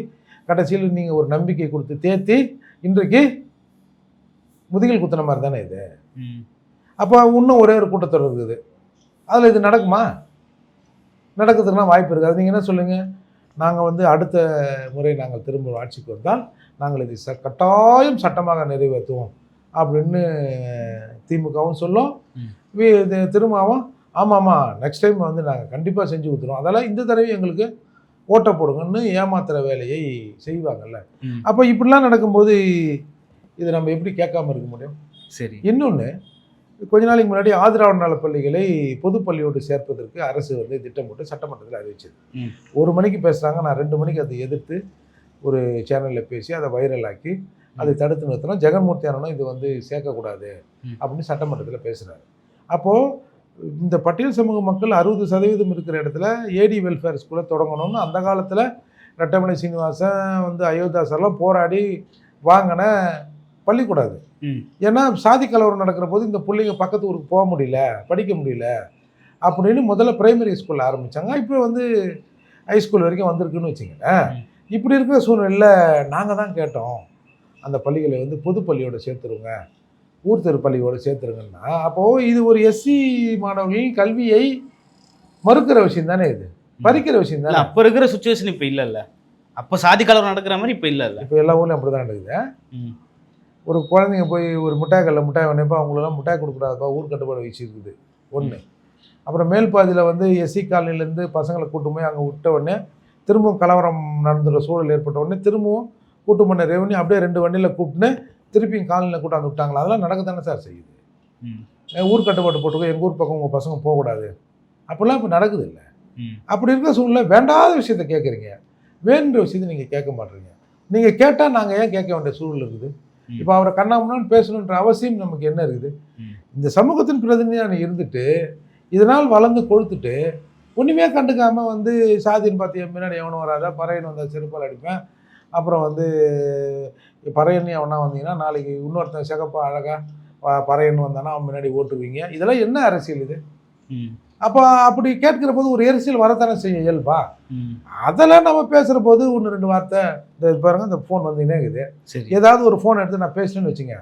கடைசியில் நீங்கள் ஒரு நம்பிக்கை கொடுத்து தேத்தி இன்றைக்கு முதுகில் குத்துன மாதிரி தானே இது. அப்போ இன்னும் ஒரே ஒரு கூட்டத்தொடர் இருக்குது. அதில் இது நடக்குமா? நடக்கிறதுக்குலாம் வாய்ப்பு இருக்காது. நீங்கள் என்ன சொல்லுங்கள் நாங்கள் வந்து அடுத்த முறை நாங்கள் திரும்ப ஆட்சிக்கு வந்தால் நாங்கள் இதை ச கட்டாயம் சட்டமாக நிறைவேற்றுவோம் அப்படின்னு திமுகவும் சொல்லும். ம். திரும்பவும் ஆமாம்மா நெக்ஸ்ட் டைம் வந்து நாங்கள் கண்டிப்பாக செஞ்சு கொடுத்துருவோம் அதெல்லாம் இந்த தடவை எங்களுக்கு ஓட்டை போடுங்கன்னு ஏமாத்துற வேலையை செய்வாங்கல்ல. அப்போ இப்படிலாம் நடக்கும்போது இது நம்ம எப்படி கேட்காம இருக்க முடியும்? சரி. இன்னொன்று கொஞ்ச நாளைக்கு முன்னாடி ஆதிராவிட நல பள்ளிகளை பொதுப்பள்ளியோடு சேர்ப்பதற்கு அரசு வந்து திட்டம் போட்டு சட்டமன்றத்தில் அறிவிச்சது. ஒரு மணிக்கு பேசுகிறாங்க நான் ரெண்டு மணிக்கு அதை எதிர்த்து ஒரு சேனலில் பேசி அதை வைரல் ஆக்கி அதை தடுத்து நிறுத்தணும். ஜெகன்மூர்த்தி அண்ணனும் இது வந்து சேர்க்கக்கூடாது. அப்படின்னு சட்டமன்றத்தில் பேசுகிறாரு அப்போது இந்த பட்டியல் சமூக மக்கள் அறுபது சதவீதம் இருக்கிற இடத்துல ஏடி வெல்ஃபேர் ஸ்கூலை தொடங்கணும்னு அந்த காலத்தில் ரெட்டமலை சீனிவாசன் வந்து அயோத்தியாஸ் எல்லாம் போராடி வாங்கின ம். ஏன்னா சாதி கலவரம் நடக்கிற போது இந்த பிள்ளைங்க பக்கத்து ஊருக்கு போக முடியல படிக்க முடியல அப்படின்னு முதல்ல பிரைமரி ஸ்கூலில் ஆரம்பித்தாங்க இப்போ வந்து ஹைஸ்கூல் வரைக்கும் வந்திருக்குன்னு வச்சுங்களேன். இப்படி இருக்கிற சூழ்நிலையில் நாங்கள் தான் கேட்டோம் அந்த பள்ளிகளை வந்து பொது பள்ளியோட சேர்த்துருங்க ஊர் தெரு பள்ளியோட சேர்த்துருங்கன்னா அப்போது இது ஒரு எஸ்சி மாணவர்களின் கல்வியை மறுக்கிற விஷயம் தானே இது? பறிக்கிற விஷயம் தானே? அப்ப இருக்கிற சுச்சுவேஷன் இப்ப இல்ல இல்ல அப்ப சாதி கலவரம் நடக்கிற மாதிரி இப்ப இல்ல இல்ல இப்போ எல்லா ஊர்லையும் அப்படி தான் நடக்குது. ஒரு குழந்தைங்க போய் ஒரு மிட்டாய் கல்ல மிட்டாய் வேணுப்பா அவங்களெல்லாம் மிட்டாய் கொடுக்கூடாதுப்பா ஊர் கட்டுப்பாடு வச்சுருக்குது. ஒன்று அப்புறம் மேல் பாதியில் வந்து எஸ்சி காலனிலேருந்து பசங்களை கூட்டு போய் அங்கே விட்ட உடனே திரும்பவும் கலவரம் நடந்துற சூழல் ஏற்பட்ட உடனே திரும்பவும் கூட்டு பண்ண ரெவன்யூ அப்படியே ரெண்டு வண்டியில் கூப்பிட்டுன்னு திருப்பியும் காலனியில் கூட்டாந்து விட்டாங்களா? அதெல்லாம் நடக்க தானே சார் செய்யுது. ஊர் கட்டுப்பாடு போட்டுக்கோ எங்கள் ஊர் பக்கம் உங்கள் பசங்க போகக்கூடாது. அப்படிலாம் இப்போ நடக்குது இல்லை. அப்படி இருக்கிற சூழ்நிலை வேண்டாத விஷயத்த கேட்குறீங்க. வேணுன்ற விஷயத்தை நீங்கள் கேட்க மாட்டீங்க. நீங்கள் கேட்டால் நாங்கள் ஏன் கேட்க வேண்டிய சூழல் இருக்குது. இப்போ அவரை கண்ணாமண்ணான்னு பேசணுன்ற அவசியம் நமக்கு என்ன இருக்குது. இந்த சமூகத்தின் பிரதிநிதியான இருந்துட்டு இதனால் வளர்ந்து கொழுத்துட்டு ஒன்றுமே கண்டுக்காம வந்து சாதின்னு பார்த்து என் முன்னாடி எவனும் வராதா? பறையன் வந்தால் செருப்பால் அடிப்பேன். அப்புறம் வந்து பறையன் எவனா வந்தீங்கன்னா நாளைக்கு இன்னொருத்தன் சிகப்பா அழகா ப- பறையன் வந்தானா அவன் முன்னாடி ஓட்டுவீங்க. இதெல்லாம் என்ன அரசியல் இது? அப்போ அப்படி கேட்கிற போது ஒரு அரசியல் வரத்தானே செய்யும் இயல்பா. அதெல்லாம் நம்ம பேசுகிற போது ஒன்று ரெண்டு வார்த்தை இந்த பாருங்க இந்த ஃபோன் வந்துக்கினே இருக்குது சரி. ஏதாவது ஒரு ஃபோன் எடுத்து நான் பேசணும்னு வச்சுங்க.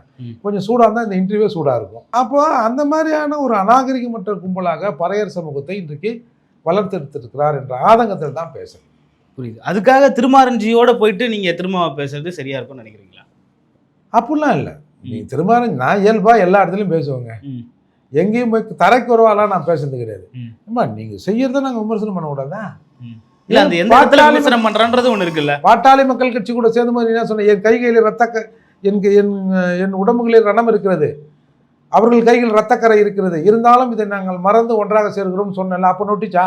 கொஞ்சம் சூடாக இருந்தால் இந்த இன்டர்வியூ சூடாக இருக்கும். அப்போ அந்த மாதிரியான ஒரு அநாகரிகமற்ற கும்பலாக பறையர் சமூகத்தை இன்றைக்கு வளர்த்தெடுத்திருக்கிறார் என்ற ஆதங்கத்தில் தான் பேசுகிறேன் புரியுது. அதுக்காக திருமாரஞ்சியோட போயிட்டு நீங்க திரும்ப பேசுறது சரியா இருக்கும்னு நினைக்கிறீங்களா? அப்படிலாம் இல்லை. நீ திரும்ப நான் இயல்பாக எல்லா இடத்துலையும் பேசுவேங்க. எங்கேயும் போய் தரைக்குறவாலாம் நான் பேசுறது கிடையாது. அம்மா நீங்கள் செய்யறதை நாங்கள் விமர்சனம் பண்ணக்கூடாதா இல்ல அந்த எந்த இடத்துல விமர்சனம் பண்றன்றது ஒண்ணு இருக்குல்ல. பாட்டாளி மக்கள் கட்சி கூட சேர்ந்து மாதிரி என்ன சொன்னேன் என் கைகளில் ரத்த என் என் என் உடம்புகளில் ரணம் இருக்கிறது. அவர்கள் கையில் ரத்தக்கரை இருக்கிறது. இருந்தாலும் இதை நாங்கள் மறந்து ஒன்றாக சேர்க்கிறோம் சொன்னேன்ல அப்போ நொட்டிச்சா?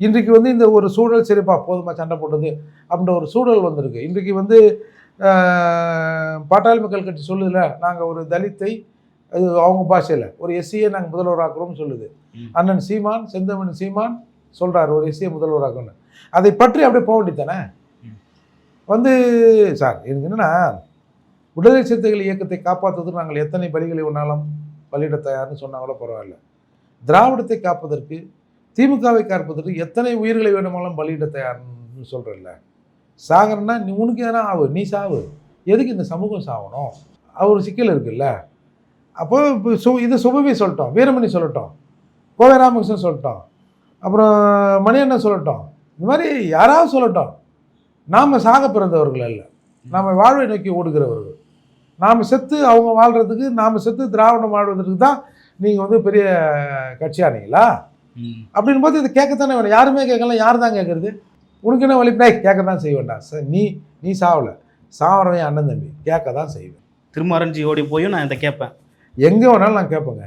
இன்றைக்கு வந்து இந்த ஒரு சூழல் சரிப்பா போதுமா சண்டை போட்டது அப்படின்ற ஒரு சூழல் வந்திருக்கு. இன்றைக்கு வந்து பாட்டாளி மக்கள் கட்சி சொல்லுதுல நாங்கள் ஒரு தலித்தை அது அவங்க பாஷையில் ஒரு எஸ்சியை நாங்கள் முதல்வராக்குறோம்னு சொல்லுது. அண்ணன் சீமான் செந்தமன் சீமான் சொல்றாரு ஒரு எஸ்சியை முதல்வராக்கணும் அதை பற்றி அப்படியே போக வேண்டியதானே. வந்து சார் எனக்கு என்னன்னா விடுதலை சிறுத்தைகள் இயக்கத்தை காப்பாற்றுவதற்கு நாங்கள் எத்தனை பலிகளை ஒன்றாலும் பலியிட தயார்னு சொன்னா கூட பரவாயில்ல. திராவிடத்தை காப்பதற்கு திமுகவை காப்பதற்கு எத்தனை உயிர்களை வேணுமானாலும் பலியிட தயார்னு சொல்கிறல்ல சாகரன்னா நீ உனக்கு எதனா ஆகு நீ சாவு. எதுக்கு இந்த சமூகம் சாகணும் அவர் சிக்கல் இருக்குல்ல. அப்போ இப்போ சு இது சுபவி சொல்லட்டும் வீரமணி சொல்லட்டும் கோவை ராமகிருஷ்ணன் சொல்லட்டும் அப்புறம் மணியண்ணன் சொல்லட்டும். இந்த மாதிரி யாராவது சொல்லட்டும். நாம் சாக பிறந்தவர்கள் அல்ல. நாம் வாழ்வை நோக்கி ஓடுகிறவர்கள். நாம் செத்து அவங்க வாழ்கிறதுக்கு நாம் செத்து திராவிடம் வாழ்வதற்கு தான் நீங்கள் வந்து பெரிய கட்சியானீங்களா ம். அப்படின் போது இது கேட்கத்தானே வேணும். யாருமே கேட்கலாம் யார் தான் கேட்குறது? உனக்கு என்ன வழி டேய் கேட்க தான் செய்வேன்டா. ச- நீ நீ சாவல. சாவறவன் என் அண்ணன் தம்பி. கேட்க தான் செய்வேன் திருமாரஞ்சி ஓடி போயும் நான் இதை கேட்பேன். எங்கே வேணாலும் நான் கேட்பேங்க.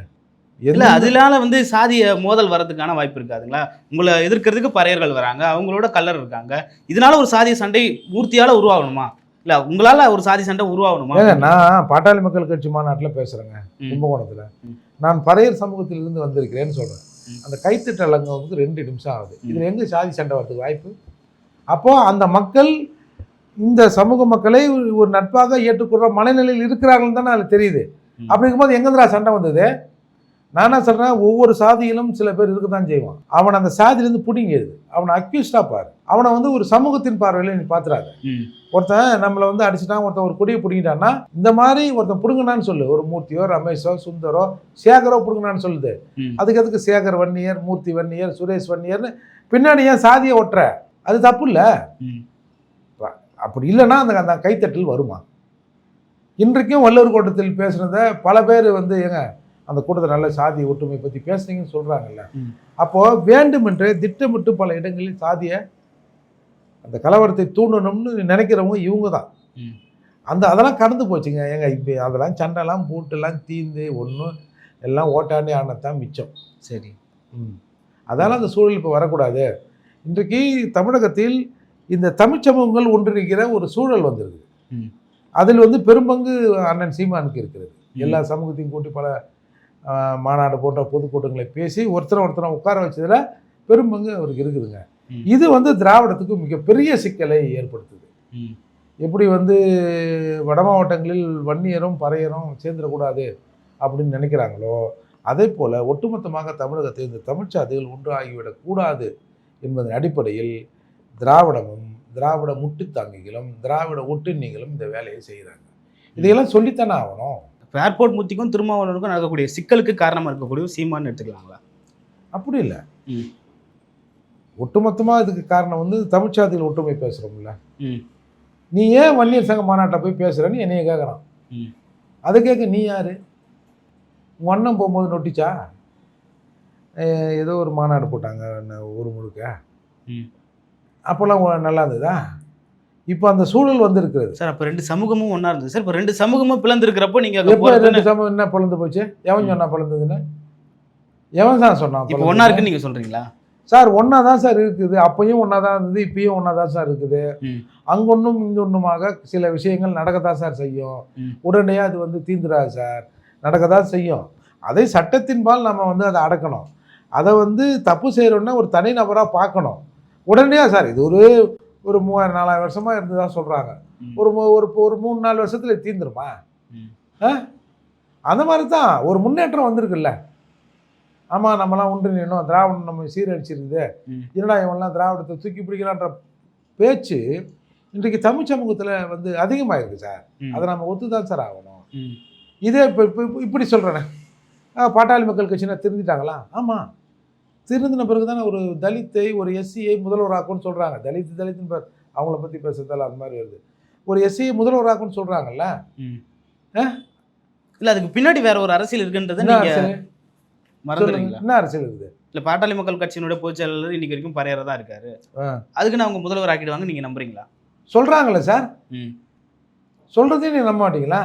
இல்ல அதனால வந்து சாதிய மோதல் வரதுக்கான வாய்ப்பு இருக்காதுங்களா? உங்களை எதிர்க்கிறதுக்கு பறையர்கள் வராங்க அவங்களோட கல்லர் இருக்காங்க. இதனால ஒரு சாதிய சண்டை மூர்த்தியால உருவாகணுமா? இல்ல உங்களால ஒரு சாதி சண்டை உருவாகணுமா? ஏங்க நான் பாட்டாளி மக்கள் கட்சி மாநாட்டில் பேசுகிறேங்க. கும்பகோணத்தில். நான் பறையர் சமூகத்திலிருந்து வந்திருக்கிறேன்னு சொல்கிறேன். அந்த கைத்தட்ட அலங்கம் வந்து ரெண்டு நிமிஷம் ஆகுது. இதில் எங்கே சாதி சண்டை வரதுக்கு வாய்ப்பு? அப்போ அந்த மக்கள் இந்த சமூக மக்களை ஒரு- நட்பாக ஏற்றுக்கொள்கிற மனநிலையில் இருக்கிறார்கள் தானே அதில் தெரியுது. ம். அப்படிங்கும்போது எங்கேருந்துடா சண்டை வந்தது? நான் என்ன சொல்கிறேன் ஒவ்வொரு சாதியிலும் சில பேர் இருக்க தான் செய்வான். அவன் அந்த சாதியிலேருந்து பிடிங்கிடுது. அவனை அக்யூஸ்டாக பாரு. அவனை வந்து ஒரு சமூகத்தின் பார்வையில் நீ பார்த்துறாத ம், ஒருத்தன் நம்மளை வந்து அடிச்சுட்டான் ஒருத்தன் ஒரு கொடியை பிடிங்கிட்டான்னா இந்த மாதிரி ஒருத்தன் பிடுங்கினான்னு சொல்லு. ஒரு மூர்த்தியோ ரமேஷோ சுந்தரோ சேகரோ பிடுங்கினான்னு சொல்லுது. அதுக்கு எதுக்கு சேகர் வன்னியர் மூர்த்தி வன்னியர் சுரேஷ் வன்னியர்னு பின்னாடி ஏன் சாதியை ஒட்டுற? அது தப்பு இல்லை. அப்படி இல்லைன்னா அந்த அந்த கைத்தட்டல் வருமா? இன்றைக்கும் வள்ளுவர் கூட்டத்தில் பேசுனத பல பேர் வந்து ஏங்க அந்த கூட்டத்தில் நல்ல சாதி ஒற்றுமை பற்றி பேசுனீங்கன்னு சொல்கிறாங்கல்ல ம். அப்போ வேண்டுமென்றே திட்டமிட்டு பல இடங்களில் சாதிய அந்த கலவரத்தை தூண்டணும்னு நினைக்கிறவங்க இவங்க தான். அந்த அதெல்லாம் கடந்து போச்சுங்க ஏங்க இப்போ அதெல்லாம் சண்டைலாம் பூட்டெல்லாம் தீந்து ஒன்றும் எல்லாம் ஓட்டாண்டி ஆனதான் மிச்சம் சரி ம். அதால அந்த சூழல் இப்போ வரக்கூடாது இன்றைக்கு தமிழகத்தில் இந்த தமிழ்ச் சமூகங்கள் ஒன்றிணைக்கிற ஒரு சூழல் வந்திருக்கு ம். அதில் வந்து பெரும்பங்கு அண்ணன் சீமானுக்கு இருக்கிறது. எல்லா சமூகத்தையும் கூட்டி பல மாநாடு போன்ற பொதுக்கூட்டங்களை பேசி ஒருத்தரை ஒருத்தரை உட்கார வச்சதுல பெரும்பங்கு அவருக்கு இருக்குதுங்க. இது வந்து திராவிடத்துக்கு மிகப்பெரிய சிக்கலை ஏற்படுத்துது. எப்படி வந்து வட மாவட்டங்களில் வன்னியரும் பறையரும் சேர்ந்துடக்கூடாது அப்படின்னு நினைக்கிறாங்களோ அதே போல் ஒட்டுமொத்தமாக தமிழகத்தில் இந்த தமிழ்ச்சாதிகள் ஒன்று ஆகிவிடக் கூடாது என்பதன் அடிப்படையில் திராவிடமும் திராவிட முட்டுத்தாங்கிகளும் திராவிட ஒட்டுண்ணிகளும் இந்த வேலையை செய்கிறாங்க. இதையெல்லாம் சொல்லித்தானே ஆகணும். ஏர்போர்ட் முத்திக்கும் திருமாவளவனுக்கும் நடக்கக்கூடிய சிக்கலுக்கு காரணமா இருக்கக்கூடிய சீமான்னு எடுத்துக்கலாங்களா? அப்படி இல்லை. ஒட்டுமொத்தமாக இதுக்கு காரணம் வந்து தமிழ்ச்சாதிகள் ஒற்றுமை பேசுகிறோம்ல நீ ஏன் வன்னியர் சங்க மாநாட்டில் போய் பேசுகிறேன்னு என்னைய கேட்குறான். அதை கேட்க நீ யார்? உன் அண்ணன் போகும்போது நொட்டிச்சா? ஏதோ ஒரு மாநாடு போட்டாங்க ஊர் முழுக்க. அப்போல்லாம் நல்லா இருந்ததா? இப்போ அந்த சூழல் வந்திருக்கிறது. சார் அப்ப ரெண்டு சமூகமும் ஒண்ணா இருந்தது. சார் இப்போ ரெண்டு சமூகமும் பிளந்திருக்கிறப்போ நீங்க அங்க எப்போ ரெண்டு சமயம் என்ன பிளந்து போச்சு? எவன் சொன்னா பிளந்ததுன்னு? எவன் தான் சொன்னான் இப்போ? ஒண்ணா இருக்குன்னு நீங்க சொல்றீங்களா? சார் ஒன்றா தான் சார் இருக்குது. அப்பயும் ஒன்றா தான் இருந்தது இப்பயும் ஒன்றா தான் சார் இருக்குது. அங்கொன்றும் இங்கொன்றுமாக சில விஷயங்கள் நடக்கத்தான் சார் செய்யும். உடனடியாக அது வந்து தீந்துராது சார். நடக்கத்தான் செய்யும். அதை சட்டத்தின்பால் நம்ம வந்து அதை அடக்கணும். அதை வந்து தப்பு செய்கிறோன்னா ஒரு தனிநபராக பார்க்கணும். உடனடியாக சார் இது ஒரு ஒரு மூவாயிரம் நாலாயிரம் வருஷமாக இருந்ததா சொல்கிறாங்க. ஒரு ஒரு ஒரு மூணு நாலு வருஷத்தில் தீந்துருமா ம். ஆ அந்த மாதிரி தான் ஒரு முன்னேற்றம் வந்திருக்குல்ல ஆமாம் நம்மலாம் ஒன்றிணையணும் திராவிடம் நம்ம சீரழிச்சிருக்குது. என்னடா இவன்லாம் திராவிடத்தை தூக்கி பிடிக்கலான்ற பேச்சு இன்றைக்கு தமிழ் சமூகத்தில் வந்து அதிகமாயிருக்கு சார். அதை நம்ம ஒத்து தான் சார் ஆகணும். இதே இப்போ இப்போ இப்படி சொல்கிறேனே பாட்டாளி மக்கள் கட்சினா திருந்திட்டாங்களா ஆமாம் திருந்தின பிறகு தானே ஒரு தலித்தை ஒரு எஸ்சியை முதல்வராக்கும்னு சொல்கிறாங்க தலித் தலித்துன்னு பேர் அவங்கள பற்றி பேசுறதால அது மாதிரி வருது. ஒரு எஸ்சியை முதல்வராக்கும்னு சொல்கிறாங்கல்ல? இல்ல அதுக்கு பின்னாடி வேற ஒரு அரசியல் இருக்குன்றதை என்ன நீங்க அரசியல்? மறந்துடுறீங்களா. என்ன அரசியல் இருக்குது? இல்ல பாட்டாளி மக்கள் கட்சியினுடைய பொதுச் செயலாளர் இன்னைக்கு வரைக்கும் பரையறதா தான் இருக்காரு. அதுக்குன்னு அவங்க முதல்வர் ஆக்கிடுவாங்க நீங்க நம்புறீங்களா? சொல்கிறாங்களே சார். ம். சொல்கிறதே நீ நம்ப மாட்டீங்களா.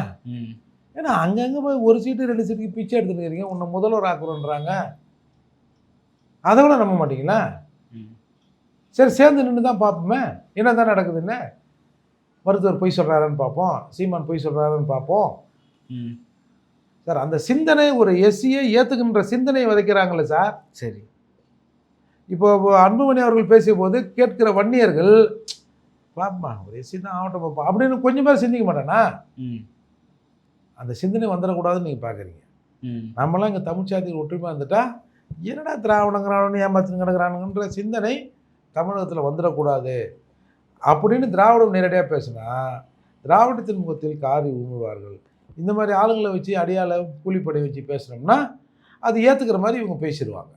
ஏன்னா அங்கங்கே போய் ஒரு சீட்டு ரெண்டு சீட்டுக்கு பிச்சை எடுத்துட்டு இருக்கீங்க. உன்னை முதல்வர் ஆக்குறோன்றாங்க. அதை விட நம்ப மாட்டீங்களா. சரி சேர்ந்து நின்று தான் பார்ப்போமே. என்ன தான் நடக்குதுன்னு மருத்துவர் பொய் சொல்கிறாருன்னு பார்ப்போம். சீமான் பொய் சொல்கிறாருன்னு பார்ப்போம். சார் அந்த சிந்தனை ஒரு எஸ்சியை ஏற்றுக்கின்ற சிந்தனையை விதைக்கிறாங்களே சார். சரி. இப்போ அன்புமணி அவர்கள் பேசிய போது கேட்கிற வன்னியர்கள் பாப்பா ஒரு எஸ்சி தான் ஆகட்டும் பாப்பா அப்படின்னு கொஞ்சம் பேர் சிந்திக்க மாட்டானா. அந்த சிந்தனை வந்துடக்கூடாதுன்னு நீங்கள் பார்க்குறீங்க. நம்மளாம் இங்கே தமிழ் சாதியில் ஒற்றுமை வந்துட்டா என்னடா திராவிடங்கிறானு ஏமாத்து கிடக்குறானுங்கன்ற சிந்தனை தமிழகத்தில் வந்துடக்கூடாது. அப்படின்னு திராவிடம் நேரடியாக பேசினா திராவிடத்தின் முகத்தில் காரி உமிழ்வார்கள் இந்த மாதிரி ஆளுங்களை வச்சு அடியால் கூலிப்படை வச்சு பேசுனோம்னா அது ஏற்றுக்கிற மாதிரி இவங்க பேசிடுவாங்க.